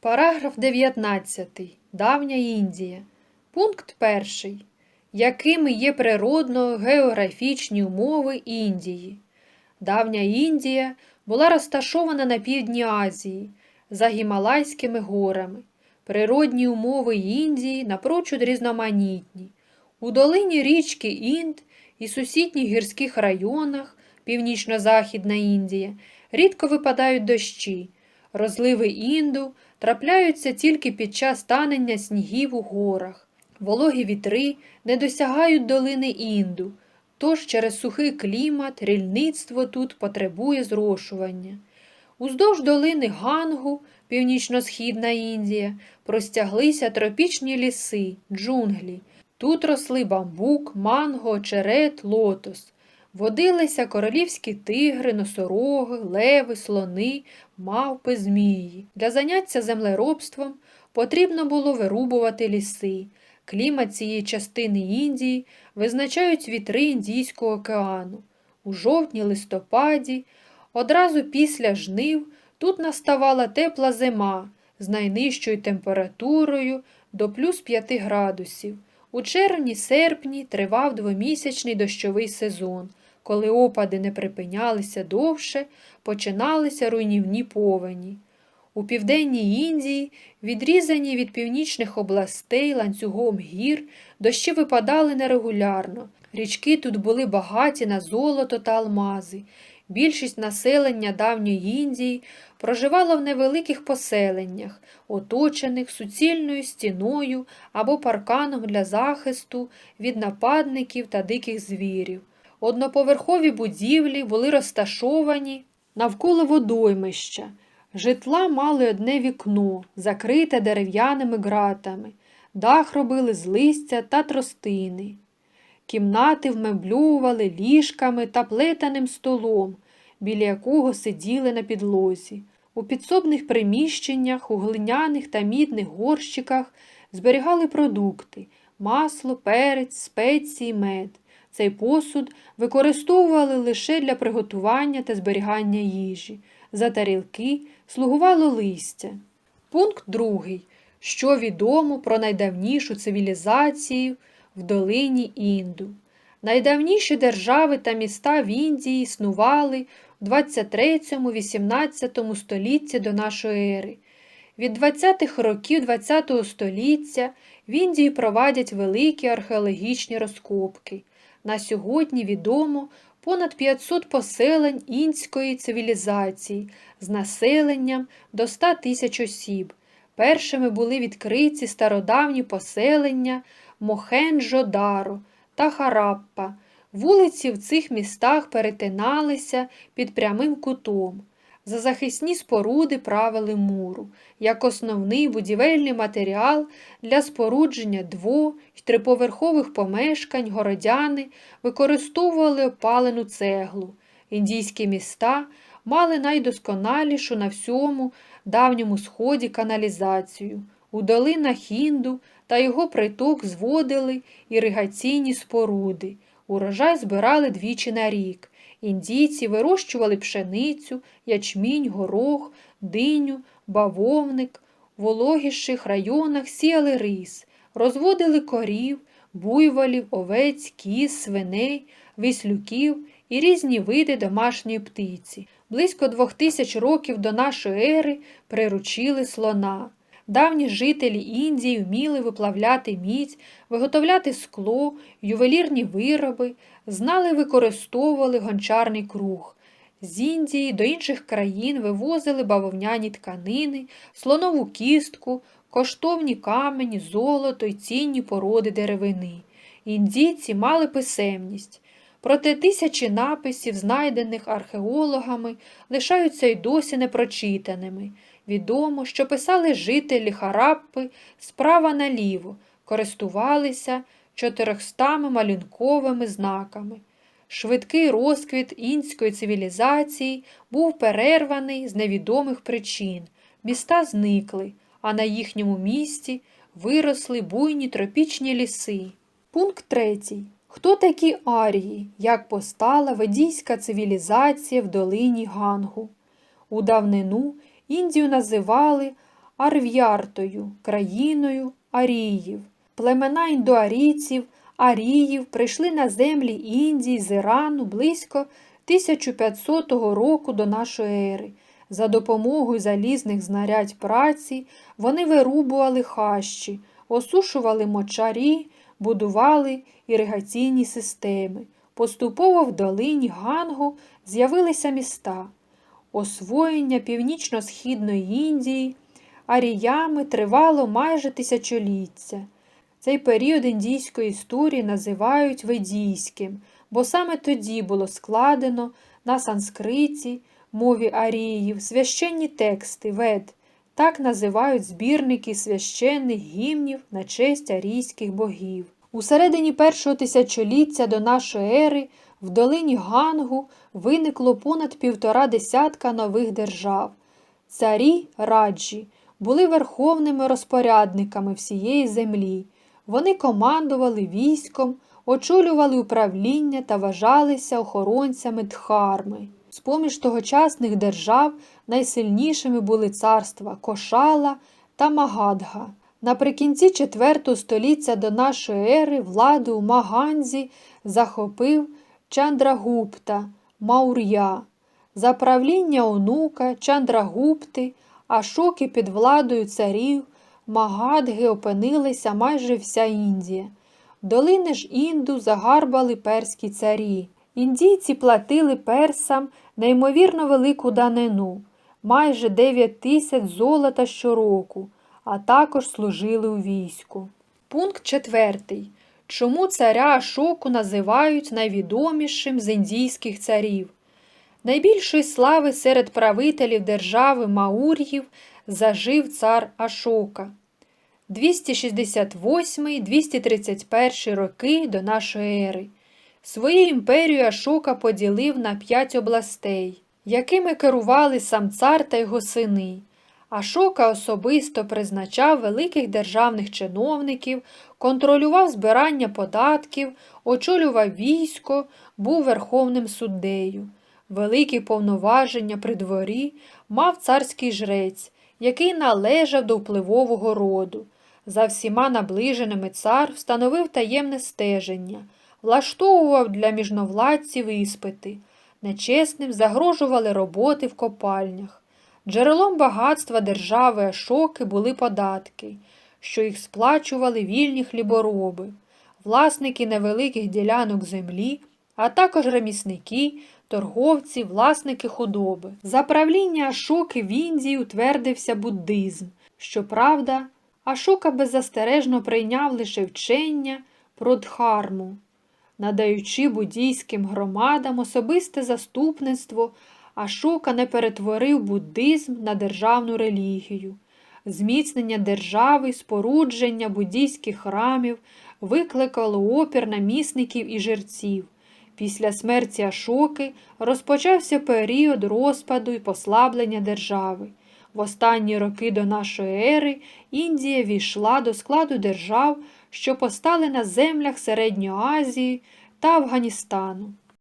Параграф 19. Давня Індія. Пункт 1. Якими є природно-географічні умови Індії? Давня Індія була розташована на півдні Азії за Гімалайськими горами. Природні умови Індії напрочуд різноманітні. У долині річки Інд і сусідніх гірських районах Північно-Західна Індія рідко випадають дощі. Розливи Інду трапляються тільки під час танення снігів у горах. Вологі вітри не досягають долини Інду, тож через сухий клімат рільництво тут потребує зрошування. Уздовж долини Гангу, північно-східна Індія, простяглися тропічні ліси, джунглі. Тут росли бамбук, манго, очерет, лотос. Водилися королівські тигри, носороги, леви, слони, мавпи, змії. Для заняття землеробством потрібно було вирубувати ліси. Клімат цієї частини Індії визначають вітри Індійського океану. У жовтні-листопаді, одразу після жнив, тут наставала тепла зима з найнижчою температурою до плюс 5 градусів. У червні-серпні тривав двомісячний дощовий сезон. Коли опади не припинялися довше, починалися руйнівні повені. У південній Індії, відрізані від північних областей ланцюгом гір, дощі випадали нерегулярно. Річки тут були багаті на золото та алмази. Більшість населення давньої Індії проживало в невеликих поселеннях, оточених суцільною стіною або парканом для захисту від нападників та диких звірів. Одноповерхові будівлі були розташовані навколо водоймища. Житла мали одне вікно, закрите дерев'яними ґратами, дах робили з листя та тростини. Кімнати вмеблювали ліжками та плетаним столом, біля якого сиділи на підлозі. У підсобних приміщеннях, у глиняних та мідних горщиках зберігали продукти масло, перець, спеції, мед. Цей посуд використовували лише для приготування та зберігання їжі. За тарілки слугувало листя. Пункт другий. Що відомо про найдавнішу цивілізацію в долині Інду. Найдавніші держави та міста в Індії існували в 23-18 столітті до нашої ери. Від 20-х років ХХ століття в Індії проводять великі археологічні розкопки. На сьогодні відомо понад 500 поселень інської цивілізації з населенням до 100 тисяч осіб. Першими були відкриті стародавні поселення Мохенджо-Даро та Хараппа. Вулиці в цих містах перетиналися під прямим кутом. За захисні споруди правили муру, як основний будівельний матеріал для спорудження дво- й триповерхових помешкань городяни використовували опалену цеглу. Індійські міста мали найдосконалішу на всьому давньому сході каналізацію. У долинах Інду та його приток зводили іригаційні споруди. Урожай збирали двічі на рік. Індійці вирощували пшеницю, ячмінь, горох, диню, бавовник, в вологіших районах сіяли рис, розводили корів, буйволів, овець, кіз, свиней, віслюків і різні види домашньої птиці. Близько двох тисяч років до нашої ери приручили слона. Давні жителі Індії вміли виплавляти мідь, виготовляти скло, ювелірні вироби, знали використовували гончарний круг. З Індії до інших країн вивозили бавовняні тканини, слонову кістку, коштовні камені, золото й цінні породи деревини. Індійці мали писемність. Проте тисячі написів, знайдених археологами, лишаються й досі непрочитаними. Відомо, що писали жителі Хараппи справа наліво, користувалися чотирьохстами малюнковими знаками. Швидкий розквіт інської цивілізації був перерваний з невідомих причин. Міста зникли, а на їхньому місці виросли буйні тропічні ліси. Пункт третій. Хто такі арії, як постала ведійська цивілізація в долині Гангу? У давнину Індію називали Арв'яртою, країною аріїв. Племена індоарійців, аріїв прийшли на землі Індії з Ірану близько 1500 року до нашої ери. За допомогою залізних знарядь праці вони вирубували хащі, осушували мочарі, будували іригаційні системи. Поступово в долині Гангу з'явилися міста. Освоєння північно-східної Індії аріями тривало майже тисячоліття. Цей період індійської історії називають ведійським, бо саме тоді було складено на санскриті, мові аріїв, священні тексти вед, так називають збірники священних гімнів на честь арійських богів. У середині першого тисячоліття до нашої ери в долині Гангу виникло понад півтора десятка нових держав. Царі раджі були верховними розпорядниками всієї землі. Вони командували військом, очолювали управління та вважалися охоронцями дхарми. З-поміж тогочасних держав найсильнішими були царства Кошала та Магадга. Наприкінці IV століття до нашої ери владу у Маганзі захопив Чандрагупта, Маур'я. За правління онука Чандрагупти, Ашоки під владою царів, Магадги опинилися майже вся Індія. Долини ж Інду загарбали перські царі. Індійці платили персам неймовірно велику данину, майже 9 тисяч золота щороку, а також служили у війську. Пункт четвертий. Чому царя Ашоку називають найвідомішим з індійських царів? Найбільшої слави серед правителів держави Маур'їв зажив цар Ашока. 268-231 роки до нашої ери. Свою імперію Ашока поділив на п'ять областей, якими керували сам цар та його сини. Ашока особисто призначав великих державних чиновників, контролював збирання податків, очолював військо, був верховним суддею. Великі повноваження при дворі мав царський жрець, який належав до впливового роду. За всіма наближеними цар встановив таємне стеження, влаштовував для міжновладців іспити, нечесним загрожували роботи в копальнях. Джерелом багатства держави Ашоки були податки, що їх сплачували вільні хлібороби, власники невеликих ділянок землі, а також ремісники, торговці, власники худоби. За правління Ашоки в Індії утвердився буддизм. Щоправда, Ашока беззастережно прийняв лише вчення про дхарму, надаючи буддійським громадам особисте заступництво, Ашока не перетворив буддизм на державну релігію. Зміцнення держави, спорудження буддійських храмів викликало опір намісників і жерців. Після смерті Ашоки розпочався період розпаду і послаблення держави. В останні роки до нашої ери Індія війшла до складу держав, що постали на землях Середньої Азії та Афганістану.